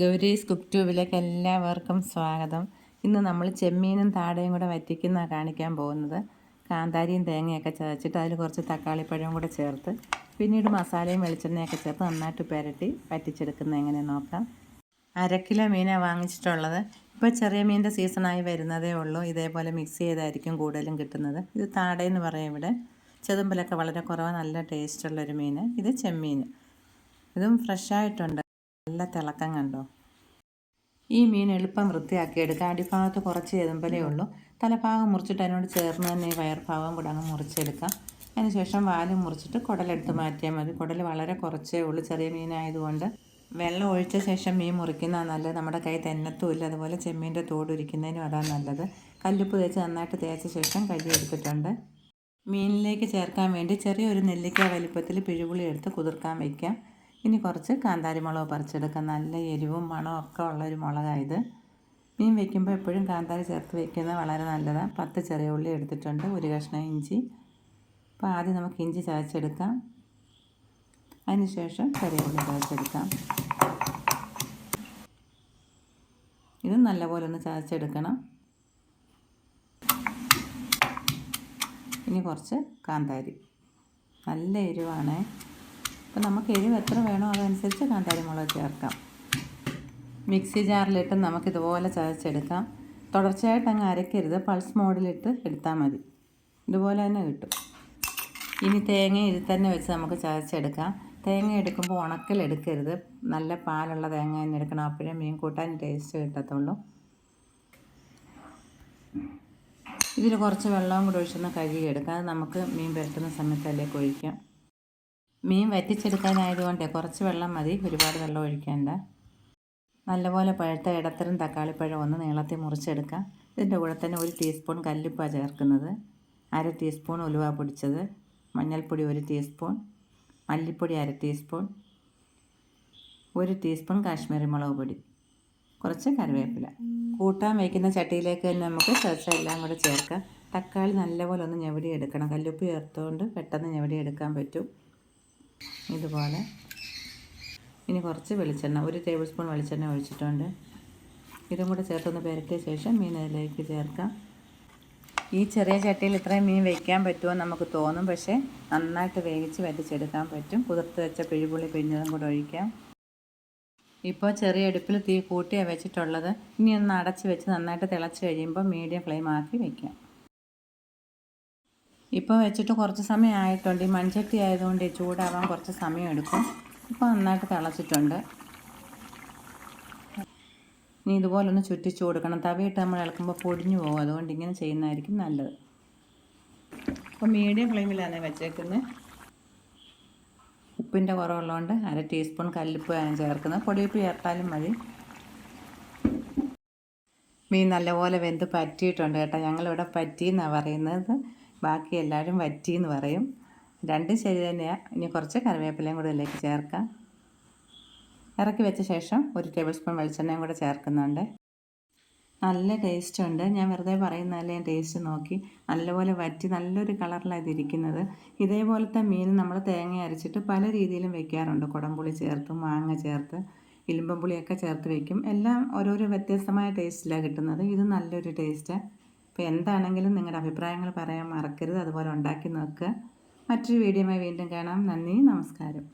Gowri's cook ട്യൂബിലേക്ക് എല്ലാവർക്കും സ്വാഗതം. ഇന്ന് നമ്മൾ ചെമ്മീനും താടയും കൂടെ വറ്റിക്കുന്ന കാണിക്കാൻ പോകുന്നത്. കാന്താരിയും തേങ്ങയൊക്കെ ചതച്ചിട്ട് അതിൽ കുറച്ച് തക്കാളിപ്പഴവും കൂടെ ചേർത്ത് പിന്നീട് മസാലയും വെളിച്ചെണ്ണയൊക്കെ ചേർത്ത് നന്നായിട്ട് പുരട്ടി വറ്റിച്ചെടുക്കുന്നത് എങ്ങനെ നോക്കാം. അര കിലോ മീനാണ് വാങ്ങിച്ചിട്ടുള്ളത്. ഇപ്പോൾ ചെറിയ മീനിന്റെ സീസണായി വരുന്നതേ ഉള്ളൂ. ഇതേപോലെ മിക്സ് ചെയ്തായിരിക്കും കൂടുതലും കിട്ടുന്നത്. ഇത് താടയെന്ന് പറയും ഇവിടെ. ചെതുമ്പലൊക്കെ വളരെ കുറവ് നല്ല ടേസ്റ്റുള്ളൊരു മീൻ ഇത് ചെമ്മീൻ. ഇതും ഫ്രഷായിട്ടുണ്ട് നല്ല തിളക്കം കണ്ടോ? ഈ മീൻ എളുപ്പം വൃത്തിയാക്കി എടുക്കാം അടിഭാഗത്ത് കുറച്ച് എതുമ്പലേ ഉള്ളൂ. തലഭാഗം മുറിച്ചിട്ട് അതിനോട് ചേർന്ന് തന്നെ ഈ വയർഭാഗം കൂടെ അങ്ങ് മുറിച്ചെടുക്കാം. അതിനുശേഷം വാൽ മുറിച്ചിട്ട് കുടലെടുത്ത് മാറ്റിയാൽ മതി. കുടൽ വളരെ കുറച്ചേ ഉള്ളൂ ചെറിയ മീനായതുകൊണ്ട്. വെള്ളം ഒഴിച്ച ശേഷം മീൻ മുറിക്കുന്ന നല്ലത്. നമ്മുടെ കൈ തെന്നത്തുമില്ല അതുപോലെ ചെമ്മീന്റെ തോടൊരിക്കുന്നതിനും അതാണ് നല്ലത്. കല്ലുപ്പ് തേച്ച് നന്നായിട്ട് തേച്ച ശേഷം കരി എടുത്തിട്ടുണ്ട്. മീനിലേക്ക് ചേർക്കാൻ വേണ്ടി ചെറിയൊരു നെല്ലിക്ക വലിപ്പത്തിൽ പിഴുപുളി എടുത്ത് കുതിർക്കാൻ വയ്ക്കാം. ഇനി കുറച്ച് കാന്താരി മുളക് പറിച്ചെടുക്കാം. നല്ല എരിവും മണവും ഒക്കെ ഉള്ളൊരു മുളകായത്. മീൻ വെക്കുമ്പോൾ എപ്പോഴും കാന്താരി ചേർത്ത് വെക്കുന്നത് വളരെ നല്ലതാണ് പത്ത് ചെറിയ ഉള്ളി എടുത്തിട്ടുണ്ട് ഒരു കഷ്ണം ഇഞ്ചി. അപ്പോൾ ആദ്യം നമുക്ക് ഇഞ്ചി ചതച്ചെടുക്കാം. അതിനുശേഷം ചെറിയ ഉള്ളി ചതച്ചെടുക്കാം. ഇത് നല്ലപോലെ ഒന്ന് ചതച്ചെടുക്കണം. ഇനി കുറച്ച് കാന്താരി. നല്ല എരിവാണേ. അപ്പോൾ നമുക്ക് എരിവ് എത്ര വേണോ അതനുസരിച്ച് കാന്താരി മുളക് ചേർക്കാം. മിക്സി ജാറിലിട്ട് നമുക്കിതുപോലെ ചതച്ചെടുക്കാം. തുടർച്ചയായിട്ട് അങ്ങ് അരയ്ക്കരുത്. പൾസ് മോഡിലിട്ട് എടുത്താൽ മതി. ഇതുപോലെ തന്നെ കിട്ടും. ഇനി തേങ്ങ ഇതിൽ തന്നെ വെച്ച് നമുക്ക് ചതച്ചെടുക്കാം. തേങ്ങ എടുക്കുമ്പോൾ ഉണക്കലെടുക്കരുത് നല്ല പാലുള്ള തേങ്ങ തന്നെ എടുക്കണം. അപ്പോഴേ മീൻ കൂട്ടാൻ ടേസ്റ്റ് കിട്ടത്തുള്ളൂ. ഇതിൽ കുറച്ച് വെള്ളവും കൂടി ഒഴിച്ചൊന്ന് കഴുകിയെടുക്കാം. അത് നമുക്ക് മീൻ പുരട്ടുന്ന സമയത്ത് അതിലേക്ക് മീൻ വറ്റിച്ചെടുക്കാനായതുകൊണ്ട് കുറച്ച് വെള്ളം മതി. ഒരുപാട് വെള്ളം ഒഴിക്കേണ്ട. നല്ലപോലെ പഴുത്ത ഇടത്തരം തക്കാളിപ്പഴം ഒന്ന് നീളത്തിൽ മുറിച്ചെടുക്കാം ഇതിന്റെ കൂടെ തന്നെ ഒരു ടീസ്പൂൺ കല്ലുപ്പ ചേർക്കുന്നത്. അര ടീസ്പൂൺ ഉലുവ പൊടിച്ചത്. മഞ്ഞൾപ്പൊടി ഒരു ടീസ്പൂൺ. മല്ലിപ്പൊടി അര ടീസ്പൂൺ. ഒരു ടീസ്പൂൺ കാശ്മീരി മുളക് പൊടി. കുറച്ച് കറിവേപ്പില. കൂട്ടാൻ വയ്ക്കുന്ന ചട്ടിയിലേക്ക് തന്നെ നമുക്ക് ചേർച്ച എല്ലാം കൂടെ ചേർക്കാം. തക്കാളി നല്ലപോലെ ഒന്ന് ഞെവടി എടുക്കണം കല്ലുപ്പ് ചേർത്തുകൊണ്ട് പെട്ടെന്ന് ഞെവടി എടുക്കാൻ പറ്റും. ഇതുപോലെ. ഇനി കുറച്ച് വെളിച്ചെണ്ണ ഒരു ടേബിൾ സ്പൂൺ വെളിച്ചെണ്ണ ഒഴിച്ചിട്ടുണ്ട്. ഇതും കൂടെ ചേർത്തൊന്ന് പെരട്ടിയ ശേഷം മീൻ അതിലേക്ക് ചേർക്കാം. ഈ ചെറിയ ചട്ടിയിൽ ഇത്രയും മീൻ വയ്ക്കാൻ പറ്റുമോ നമുക്ക് തോന്നും പക്ഷേ നന്നായിട്ട് വേവിച്ച് വറ്റിച്ചെടുക്കാൻ പറ്റും. കുതിർത്ത് വെച്ച പിഴിപുളി പിഴിഞ്ഞതും കൂടെ ഒഴിക്കാം. ഇപ്പോൾ ചെറിയ അടുപ്പിൽ തീ കൂട്ടിയാണ് വെച്ചിട്ടുള്ളത്. ഇനി ഒന്ന് അടച്ച് വെച്ച് നന്നായിട്ട് തിളച്ച് കഴിയുമ്പോൾ മീഡിയം ഫ്ലെയിം ആക്കി വയ്ക്കാം ഇപ്പോൾ വെച്ചിട്ട് കുറച്ച് സമയം ആയിട്ടുണ്ട്. ഈ മൺചട്ടി ആയതുകൊണ്ട് ചൂടാവാൻ കുറച്ച് സമയം എടുക്കും. ഇപ്പോൾ നന്നായിട്ട് തിളച്ചിട്ടുണ്ട്. ഇനി ഇതുപോലെ ഒന്ന് ചുറ്റിച്ചു കൊടുക്കണം. തവയിട്ട് നമ്മൾ ഇളക്കുമ്പോൾ പൊടിഞ്ഞു പോകും. അതുകൊണ്ട് ഇങ്ങനെ ചെയ്യുന്നതായിരിക്കും നല്ലത്. അപ്പോൾ മീഡിയം ഫ്ലെയിമിലാണ് വെച്ചേക്കുന്നത് ഉപ്പിന്റെ കുറവുള്ളതുകൊണ്ട് അര ടീസ്പൂൺ കല്ലുപ്പ് ഞാൻ ചേർക്കുന്നത്. പൊടിയുപ്പ് ചേർത്താലും മതി. മീൻ നല്ലപോലെ വെന്ത് പറ്റിയിട്ടുണ്ട് കേട്ടോ. ഞങ്ങളിവിടെ പറ്റി എന്നാണ് പറയുന്നത്. ബാക്കി എല്ലാവരും വറ്റി എന്ന് പറയും. രണ്ടും ശരി തന്നെയാണ് ഇനി കുറച്ച് കറിവേപ്പിലയും കൂടെ ഇതിലേക്ക് ചേർക്കാം. ഇറക്കി വെച്ച ശേഷം ഒരു ടേബിൾ സ്പൂൺ വെളിച്ചെണ്ണയും കൂടെ ചേർക്കുന്നുണ്ട്. നല്ല ടേസ്റ്റ് ഉണ്ട്. ഞാൻ വെറുതെ പറയുന്നതല്ലേ ഞാൻ ടേസ്റ്റ് നോക്കി. നല്ലപോലെ വറ്റി നല്ലൊരു കളറിലാണ് ഇതിരിക്കുന്നത് ഇതേപോലത്തെ മീൻ നമ്മൾ തേങ്ങ അരച്ചിട്ട് പല രീതിയിലും വെക്കാറുണ്ട്. കുടംപുളി ചേർത്ത് മാങ്ങ ചേർത്ത് ഇലുമ്പം പുളിയൊക്കെ ചേർത്ത് വയ്ക്കും എല്ലാം ഓരോരോ വ്യത്യസ്തമായ ടേസ്റ്റിലാണ് കിട്ടുന്നത്. ഇത് നല്ലൊരു ടേസ്റ്റാണ് അപ്പോൾ എന്താണെങ്കിലും നിങ്ങളുടെ അഭിപ്രായങ്ങൾ പറയാൻ മറക്കരുത്. അതുപോലെ ഉണ്ടാക്കി നോക്കുക. മറ്റൊരു വീഡിയോയുമായി വീണ്ടും കാണാം. നന്ദി. നമസ്കാരം.